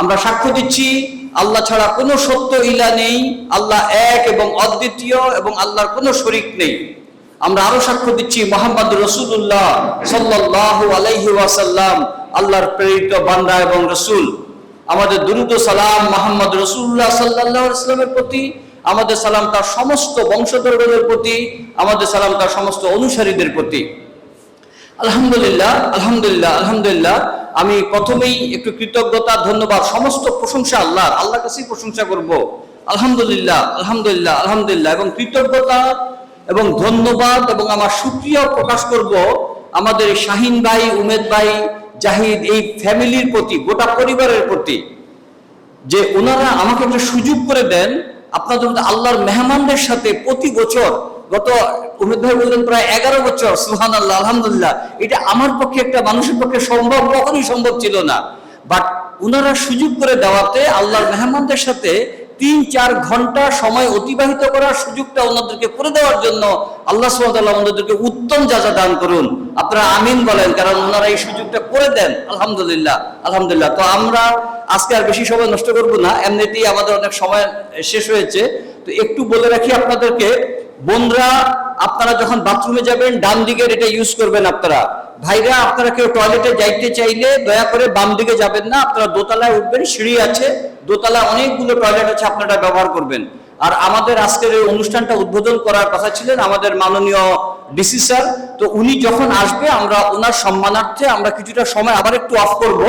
আমরা সাক্ষ্য দিচ্ছি, আল্লাহ ছাড়া কোনো সত্য ইলা নেই, আল্লাহ এক এবং অদ্বিতীয় এবং আল্লাহর কোনো শরিক নেই। আমরা আরও সাক্ষ্য দিচ্ছি, মোহাম্মদ রসুল্লাহ সাল্লাহ আলাইহি ওয়াসাল্লাম, আল্লাহর প্রেরিত বান্দা এবং রসুল। আমাদের দুরুদ সালাম মোহাম্মদ রসুল্লাহ সাল্লাহ ইসলামের প্রতি, আমাদের সালাম তার সমস্ত বংশধরদের প্রতি, আমাদের সালাম তার সমস্ত অনুসারীদের প্রতি। আলহামদুলিল্লাহ আলহামদুলিল্লাহ আলহামদুলিল্লাহ আমি প্রথমেই একটু কৃতজ্ঞতা, ধন্যবাদ, সমস্ত প্রশংসা আল্লাহর। আল্লাহ কাছেই প্রশংসা করব। আলহামদুলিল্লাহ আলহামদুলিল্লাহ আলহামদুলিল্লাহ। এবং কৃতজ্ঞতা এবং ধন্যবাদ এবং আমার সুক্রিয়া প্রকাশ করব আমাদের শাহিন ভাই, উমেদ ভাই, জাহিদ, এই ফ্যামিলির প্রতি, গোটা পরিবারের প্রতি। যে ওনারা আমাকে একটা সুযোগ করে দেন, আপনাদের আল্লাহর মেহমানদের সাথে প্রতি বছর গত উমেদ ভাই বললেন প্রায় এগারো বছর সুহান আল্লাহ আলহামদুলিল্লাহ। এটা আমার পক্ষে একটা, মানুষের পক্ষে সম্ভব, কখনই সম্ভব ছিল না। বাট ওনারা সুযোগ করে দেওয়াতে, আল্লাহর মেহমানদের সাথে তিন, চার ঘণ্টা সময় অতিবাহিত করার সুযোগটা ওনাদেরকে করে দেওয়ার জন্য আল্লাহ সুবহানাহু ওনাদেরকে উত্তম যাজা দান করুন। আপনারা আমিন বলেন, কারণ ওনারা এই সুযোগটা করে দেন। আলহামদুলিল্লাহ আলহামদুলিল্লাহ। তো আমরা আজকে আর বেশি সময় নষ্ট করব না, এমনিতেই আমাদের অনেক সময় শেষ হয়েছে। তো একটু বলে রাখি আপনাদেরকে বোনরা আপনারা যখন বাথরুমে যাবেন, ডান দিকের এটা ইউজ করবেন আপনারা। ভাইরা, আপনারা কেউ টয়লেটে যাইতে চাইলে দয়া করে বাম দিকে যাবেন না, আপনারা দোতলায় উঠবেন, সিঁড়ি আছে। দোতলা অনেকগুলো টয়লেট আছে, আপনারা ব্যবহার করবেন। আর আমাদের আজকের এই অনুষ্ঠানটা উদ্বোধন করার কথা ছিলেন আমাদের মাননীয় ডিসি স্যার। তো উনি যখন আসবে, আমরা ওনার সম্মানার্থে আমরা কিছুটা সময় আবার একটু অফ করব।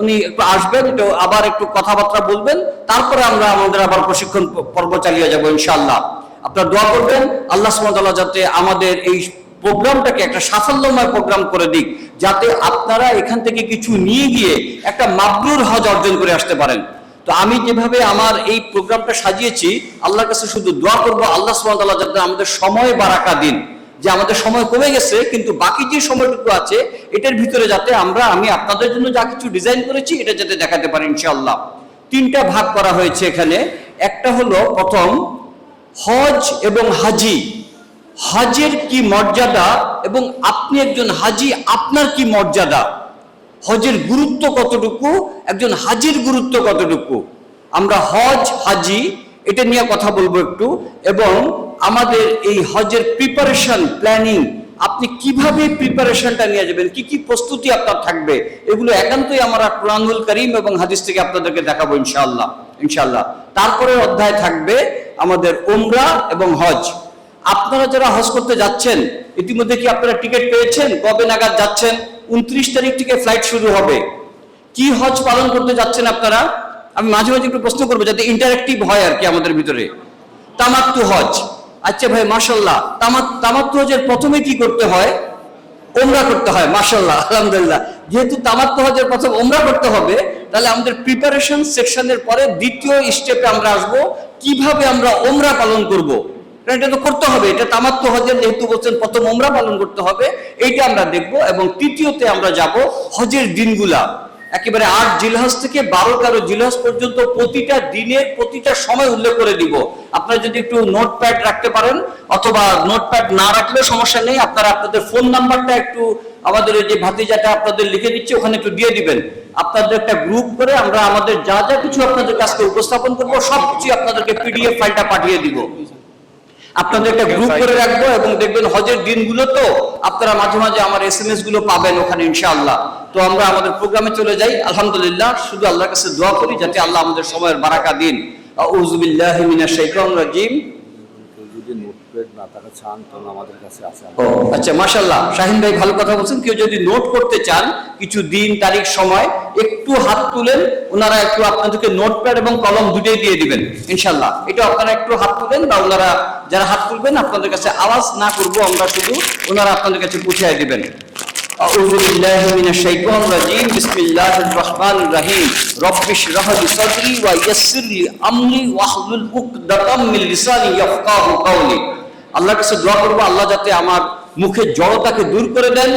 উনি একটু আসবেন একটু আবার একটু কথাবার্তা বলবেন। তারপরে আমরা আমাদের আবার প্রশিক্ষণ পর্ব চালিয়ে যাব, ইনশাআল্লাহ। আপনারা দোয়া করবেন, আল্লাহ সুবহানাহু যাতে আমাদের এই প্রোগ্রামটাকে একটা সাফল্যময় প্রোগ্রাম করে দিক, যাতে আপনারা এখান থেকে কিছু নিয়ে গিয়ে একটা মাবরুর হজ অর্জন করে আসতে পারেন। তো আমি যেভাবে আমার এই প্রোগ্রামটা সাজিয়েছি, আল্লাহর কাছে শুধু দোয়া করব, আল্লাহ সুবহানাহু যাতে আমাদের সময় বারাকা দিন। যে আমাদের সময় কমে গেছে, কিন্তু বাকি যে সময়টুকু আছে, এটার ভিতরে যাতে আমরা, আমি আপনাদের জন্য যা কিছু ডিজাইন করেছি, এটা যাতে দেখাতে পারি ইনশাআল্লাহ। তিনটা ভাগ করা হয়েছে এখানে। একটা হলো প্রথম হজ এবং হাজি। হজের কি মর্যাদা এবং আপনি একজন হাজি, আপনার কি মর্যাদা? হজের গুরুত্ব কতটুকু, একজন হাজির গুরুত্ব কতটুকু? আমরা হজ, হাজি, এটা নিয়ে কথা বলব একটু এবং আমাদের এই হজের প্রিপারেশন প্ল্যানিং আপনি কীভাবে প্রিপারেশনটা নিয়ে যাবেন, কি কি প্রস্তুতি আপনার থাকবে, এগুলো একান্তই আমরা কোরআনুল করিম এবং হাদিস থেকে আপনাদেরকে দেখাবো ইনশাআল্লাহ। ইনশাআল্লাহ। তারপরে অধ্যায় থাকবে আমাদের ওমরা এবং হজ। আপনারা যারা হজ করতে যাচ্ছেন, ইতিমধ্যে কি আপনারা টিকিট পেয়েছেন? কবে নাগাদ যাচ্ছেন? উনত্রিশ তারিখ থেকে ফ্লাইট শুরু হবে। কি হজ পালন করতে যাচ্ছেন আপনারা? আমি মাঝে মাঝে একটু প্রশ্ন করব, যাতে ইন্টারেক্টিভ হয় আর কি আমাদের ভিতরে। তামাত্তু হজ। আচ্ছা ভাই মার্শাল্লাহ তামাত্তু হজের প্রথমে কি করতে হয়? ওমরা করতে হয় মার্শাল্লাহ আলহামদুলিল্লাহ। যেহেতু তামাত্তু হজের প্রথম ওমরা করতে হবে তাহলে আমাদের প্রিপারেশন সেকশনের পরে দ্বিতীয় স্টেপে আমরা আসব, কীভাবে আমরা ওমরা পালন করব? এটা তো করতে হবে, এটা তামাত্ম হজের যেহেতু বলছেন, প্রথম ওমরা পালন করতে হবে, এইটা আমরা দেখব। এবং তৃতীয়তে আমরা যাব হজের দিনগুলা। একেবারে আট জিলহাস থেকে বারো তেরো জিলহাস পর্যন্ত প্রতিটা দিনের প্রতিটা সময় উল্লেখ করে দিব। আপনারা যদি একটু নোটপ্যাড রাখতে পারেন, অথবা নোটপ্যাড না রাখলেও সমস্যা নেই, আপনারা আপনাদের ফোন নাম্বারটা একটু আমাদের যে ভাতিজাটা আপনাদের লিখে দিচ্ছে, ওখানে একটু দিয়ে দিবেন। আপনাদের একটা গ্রুপ করে আমরা আমাদের যা যা কিছু আপনাদের কাছে উপস্থাপন করব, সব কিছু আপনাদেরকে পিডিএফ ফাইলটা পাঠিয়ে দিব। আপনাদের একটা গ্রুপ করে রাখব এবং দেখবেন হজের দিনগুলো তো আপনারা মাঝে মাঝে আমার এস এম এসগুলো পাবেন ওখানে, ইনশাআল্লাহ। তো আমরা আমাদের প্রোগ্রামে চলে যাই। আলহামদুলিল্লাহ, শুধু আল্লাহর কাছে দোয়া করি যাতে আল্লাহ আমাদের সময়ের বারাকা দিন। আউযুবিল্লাহি মিনাশ শাইতানির রাজিম। যদি নোটপ্যাড না থাকা চান তাহলে আমাদের কাছে আছে। আচ্ছা মাশাল্লাহ শাহিন ভাই ভালো কথা বলছেন। কেউ যদি নোট করতে চান, কিছু দিন, তারিখ, সময়, একটু হাত তুলেন, ওনারা একটু আপনাদেরকে নোটপ্যাড এবং কলম দুটোই দিয়ে দিবেন ইনশাল্লাহ এটা আপনারা একটু হাত তুলেন বা ওনারা যারা হাত তুলবেন, আপনাদের কাছে আওয়াজ না করব, আমরা শুধু ওনারা আপনাদের কাছে পৌঁছায় দিবেন। أعوذ بالله من الشيطان الرجيم بسم الله الرحمن الرحيم رب اشرح لي صدري ويسر لي أمري واحلل عقدة من لساني يفقهوا قولي আল্লাহর কাছে দোয়া করবো আল্লাহ যাতে আমার মুখের জড়তাকে দূর করে দেন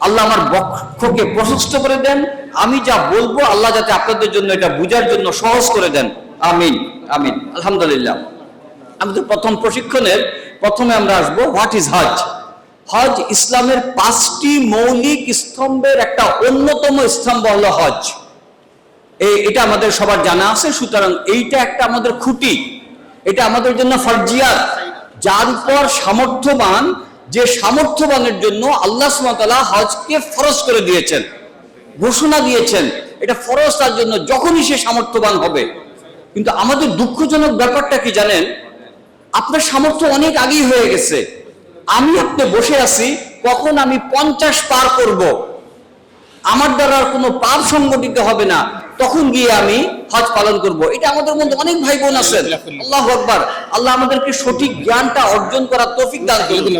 আল্লাহ আমার বক্ষকে প্রশস্ত করে দেন আমি যা বলবো আল্লাহ যাতে আপনাদের জন্য এটা বুঝার জন্য সহজ করে দেন আমিন আমিন আলহামদুলিল্লাহ আমাদের প্রথম প্রশিক্ষণের প্রথমে আমরা আসবো হোয়াট ইজ হজ হজ ইসলামের পাঁচটি মৌলিক স্তম্ভের একটা অন্যতম স্তম্ভ হলো হজ। এই, এটা আমাদের সবার জানা আছে, সুতরাং এইটা একটা আমাদের খুঁটি। এটা আমাদের জন্য ফরজিয়াত। যার উপর সামর্থ্যবান, যে সামর্থ্যবানের জন্য আল্লাহ সুমতাল্লাহ হজকে ফরজ করে দিয়েছেন, ঘোষণা দিয়েছেন। এটা ফরজ তার জন্য যখনই সে সামর্থ্যবান হবে। কিন্তু আমাদের দুঃখজনক ব্যাপারটা কি জানেন? আপনার সামর্থ্য অনেক আগেই হয়ে গেছে। আমি আপনি বসে আছি, কখন আমি পঞ্চাশ পার করব? আমার দ্বারা কোনো পাপ সংগঠিত হবে না। তখন গিয়ে আমি হজ পালন করব। এটা আমাদের মধ্যে অনেক ভাই বোন আছেন। আল্লাহ আকবার। আল্লাহ আমাদেরকে সঠিক জ্ঞানটা অর্জন করার তৌফিক দান করুন।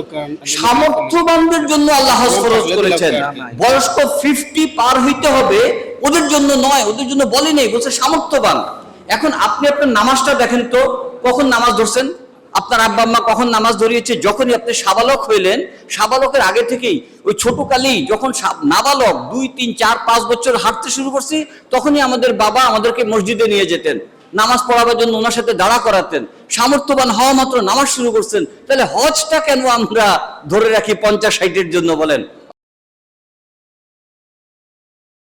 সামর্থ্যবানদের জন্য আল্লাহ হজ ফরজ করেছেন। বয়স্ক ফিফটি পার হইতে হবে। ওদের জন্য নয়, ওদের জন্য বলে নেই, বলছে সামর্থ্যবান। এখন আপনি আপনার নামাজটা দেখেন তো, কখন নামাজ ধরছেন? আপনার আব্বা আম্মা কখন নামাজ ধরিয়েছে, যখনই আপনি সাবালক হইলেন, সাবালকের আগে থেকেই ওই ছোট কালেই যখন নাবালক দুই, তিন, চার, পাঁচ বছর হাঁটতে শুরু করছি, তখনই আমাদের বাবা আমাদেরকে মসজিদে নিয়ে যেতেন। নামাজ পড়াবার জন্য ওনার সাথে দাঁড়া করাতেন। সামর্থ্যবান হওয়া মাত্র নামাজ শুরু করছেন। তাহলে হজটা কেন আমরা ধরে রাখি পঞ্চাশ ষাটের জন্য বলেন?